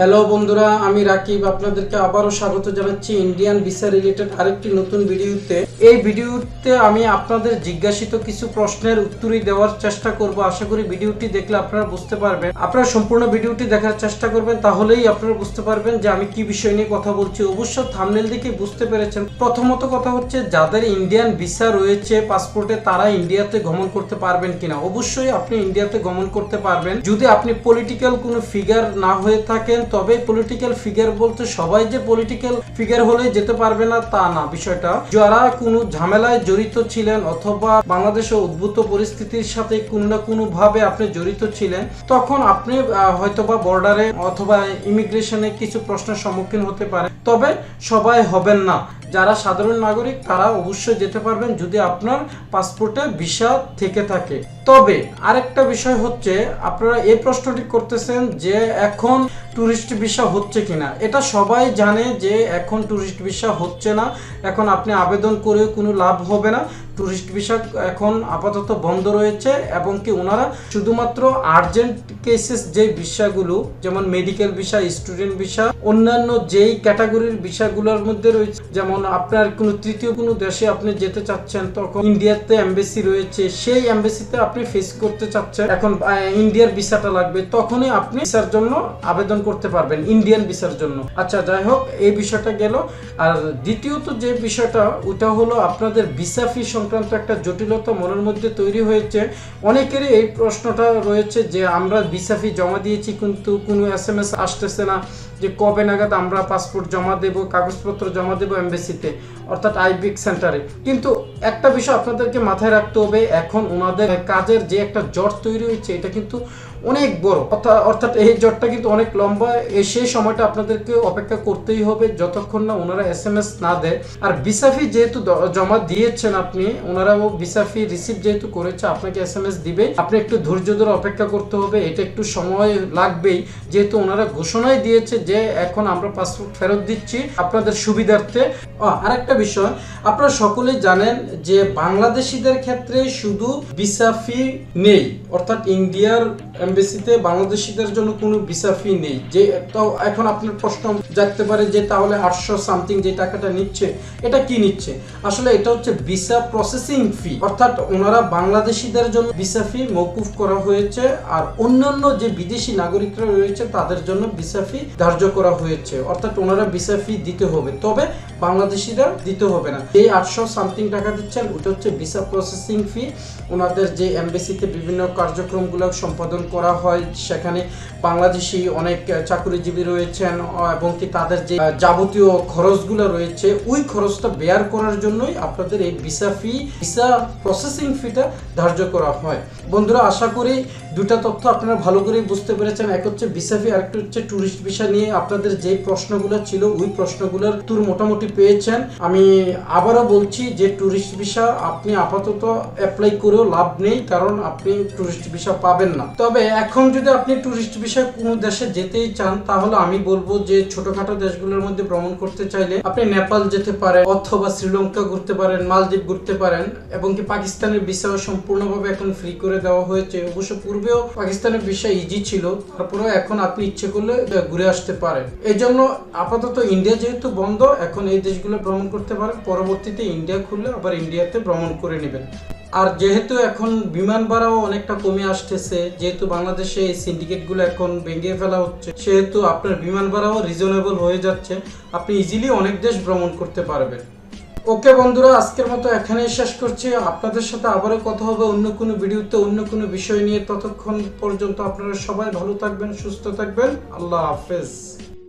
Hello বন্ধুরা, আমি রাকিব। আপনাদেরকে আবারও স্বাগত জানাচ্ছি ইন্ডিয়ান ভিসা রিলেটেড আরেকটি নতুন ভিডিওতে। এই ভিডিওতে আমি আপনাদের জিজ্ঞাসিত কিছু প্রশ্নের উত্তরই দেওয়ার চেষ্টা করব। আশা করি ভিডিওটি দেখলে আপনারা বুঝতে পারবেন। আপনারা সম্পূর্ণ ভিডিওটি দেখার চেষ্টা করবেন, তাহলেই আপনারা বুঝতে পারবেন যে আমি কি বিষয় নিয়ে কথা বলছি। অবশ্য থামনেল দেখে বুঝতে পেরেছেন। প্রথমত কথা হচ্ছে, যাদের ইন্ডিয়ান ভিসা রয়েছে পাসপোর্টে তারা ইন্ডিয়াতে গমন করতে পারবেন কিনা? অবশ্যই আপনি ইন্ডিয়াতে গমন করতে পারবেন। যদি আপনি পলিটিক্যাল কোনো ফিগার না হয়ে থাকেন তবে পলিটিক্যাল ফিগার বলতে সবাই যে পলিটিক্যাল ফিগার হলে যেতে পারবে না তা না। বিষয়টা, যারা কোনো ঝামেলায় জড়িত ছিলেন অথবা বাংলাদেশে উদ্ভূত পরিস্থিতির সাথে কোনো না কোনো ভাবে আপনি জড়িত ছিলেন, তখন আপনি হয়তোবা বর্ডারে অথবা ইমিগ্রেশনে কিছু প্রশ্নের সম্মুখীন হতে পারে তবে সবাই হবেন না। যারা সাধারণ নাগরিক, তারা অবশ্যই যেতে পারবেন যদি আপনার পাসপোর্টে ভিসা থেকে থাকে। তবে আরেকটা বিষয় হচ্ছে, আপনারা এই প্রশ্নটি করতেছেন যে এখন ট্যুরিস্ট ভিসা হচ্ছে কিনা? এটা সবাই জানে যে এখন ট্যুরিস্ট ভিসা হচ্ছে না। এখন আপনি আবেদন করে কোনো লাভ হবে না। ট্যুরিস্ট ভিসা এখন আপাতত বন্ধ রয়েছে এবং কি ওনারা শুধুমাত্র আর্জেন্ট কেসেস যে ভিসাগুলো, যেমন মেডিকেল ভিসা, স্টুডেন্ট ভিসা, অন্যান্য যেই ক্যাটাগরির ভিসাগুলোর মধ্যে রয়েছে, যেমন আপনার কোনো তৃতীয় কোনো দেশে আপনি যেতে চাচ্ছেন, তখন ইন্ডিয়াতে এমবেসি রয়েছে, সেই এমবেসিতে আপনি ফেস করতে চাচ্ছেন। এখন ইন্ডিয়ার ভিসাটা লাগবে, তখনই আপনি ভিসার জন্য আবেদন করতে পারবেন ইন্ডিয়ান ভিসার জন্য। আচ্ছা যাই হোক, এই বিষয়টা গেল। আর দ্বিতীয়ত যে বিষয়টা, ওটা হলো আপনাদের ভিসা ফি সংক্রান্ত একটা জটিলতা মনের মধ্যে তৈরি হয়েছে। অনেকেরই এই প্রশ্নটা রয়েছে যে, আমরা ভিসা ফি জমা দিয়েছি কিন্তু কোনো এস এম এস আসতেছে না, যে কবে নাগাদ আমরা পাসপোর্ট জমা দেব, কাগজপত্র জমা দেব এমবেসিতে অর্থাৎ আইবিক সেন্টারে। কিন্তু একটা বিষয় আপনাদেরকে মাথায় রাখতে হবে, এখন ওনাদের কাজের যে একটা জট তৈরি হয়েছে, এটা কিন্তু অনেক বড়। অর্থা- অর্থাৎ এই জটটা কিন্তু অনেক লম্বা। সেই সময়টা আপনাদেরকে অপেক্ষা করতেই হবে যতক্ষণ না ওনারা এস এম এস না দেয়। আর বিসাফি যেহেতু জমা দিয়েছেন আপনি ওনারাও বিসাফি রিসিভ যেহেতু করেছে আপনাকে এস এম এস দিবে। আপনি একটু ধৈর্য ধরে অপেক্ষা করতে হবে এটা একটু সময় লাগবেই। যেহেতু ওনারা ঘোষণাই দিয়েছে যে এখন আমরা পাসপোর্ট ফেরত দিচ্ছি আপনাদের সুবিধার্থে। ও, আরেকটা বিষয় আপনারা সকলেই জানেন যে বাংলাদেশিদের ক্ষেত্রে শুধু ভিসা ফি নেই অর্থাৎ ইন্ডিয়ার এমবেসিতে বাংলাদেশিদের জন্য কোনো ভিসা ফি নেই। যে, তো এখন আপনার প্রশ্ন জাগতে পারে যে তাহলে আটশো সামথিং যে টাকাটা নিচ্ছে, এটা কি নিচ্ছে? আসলে এটা হচ্ছে ভিসা প্রসেসিং ফি। অর্থাৎ ওনারা বাংলাদেশিদের জন্য ভিসা ফি মৌকুফ করা হয়েছে আর অন্যান্য যে বিদেশি নাগরিকরা রয়েছে, তাদের জন্য ভিসা ফি ধার্য করা হয়েছে। অর্থাৎ ওনারা ভিসা ফি দিতে হবে। তবে বাংলাদেশিরা দিতে হবে না। এই আটশো সামথিং টাকা দিচ্ছেন, ওটা হচ্ছে ভিসা প্রসেসিং ফি। ওনাদের যে এমবেসিতে বিভিন্ন কার্যক্রমগুলো সম্পাদন করা হয়, সেখানে বাংলাদেশি অনেক চাকরিজীবী রয়েছেন এবং কি তাদের যে যাবতীয় খরচগুলো রয়েছে, ওই খরচটা বেয়ার করার জন্যই আপনাদের এই ভিসা ফি, ভিসা প্রসেসিং ফিটা ধার্য করা হয়। বন্ধুরা, আশা করি দুটা তথ্য আপনারা ভালো করে বুঝতে পেরেছেন। এক হচ্ছে ভিসা ফি, আরেকটা হচ্ছে ট্যুরিস্ট ভিসা নিয়ে আপনাদের যে প্রশ্নগুলো ছিল, ওই প্রশ্নগুলোর উত্তর মোটামুটি পেয়েছেন। আমি আবারও বলছি যে ট্যুরিস্ট ভিসা আপনি আপাতত অ্যাপ্লাই করেও লাভ নেই, কারণ আপনি ট্যুরিস্ট ভিসা পাবেন না। তবে এখন যদি আপনি ট্যুরিস্ট ভিসা কোনো দেশে যেতেই চান, তাহলে আমি বলব যে ছোটখাটো দেশগুলোর মধ্যে ভ্রমণ করতে চাইলে আপনি নেপাল যেতে পারেন অথবা শ্রীলঙ্কা ঘুরতে পারেন, মালদ্বীপ ঘুরতে পারেন, এবং কি পাকিস্তানের ভিসাও সম্পূর্ণভাবে এখন ফ্রি করে দেওয়া হয়েছে। অবশ্য পূর্বেও পাকিস্তানের ভিসা ইজি ছিল, তারপরেও এখন আপনি ইচ্ছে করলে ঘুরে আসতে পারেন। এই জন্য আপাতত ইন্ডিয়া যেহেতু বন্ধ, এখন এই দেশগুলো ভ্রমণ করতে পারেন, পরবর্তীতে ইন্ডিয়া খুললে আবার ইন্ডিয়াতে ভ্রমণ করে নেবেন। আর যেহেতু এখন বিমান ভাড়াও অনেকটা কমে আসতেছে, যেহেতু বাংলাদেশে এই সিন্ডিকেটগুলো এখন ভেঙে ফেলা হচ্ছে, সেহেতু আপনার বিমান ভাড়াও রিজনেবল হয়ে যাচ্ছে, আপনি ইজিলি অনেক দেশ ভ্রমণ করতে পারবেন। ওকে বন্ধুরা, আজকের মতো এখানেই শেষ করছি। আপনাদের সাথে আবারও কথা হবে অন্য কোনো ভিডিওতে, অন্য কোনো বিষয় নিয়ে। ততক্ষণ পর্যন্ত আপনারা সবাই ভালো থাকবেন, সুস্থ থাকবেন। আল্লাহ হাফেজ।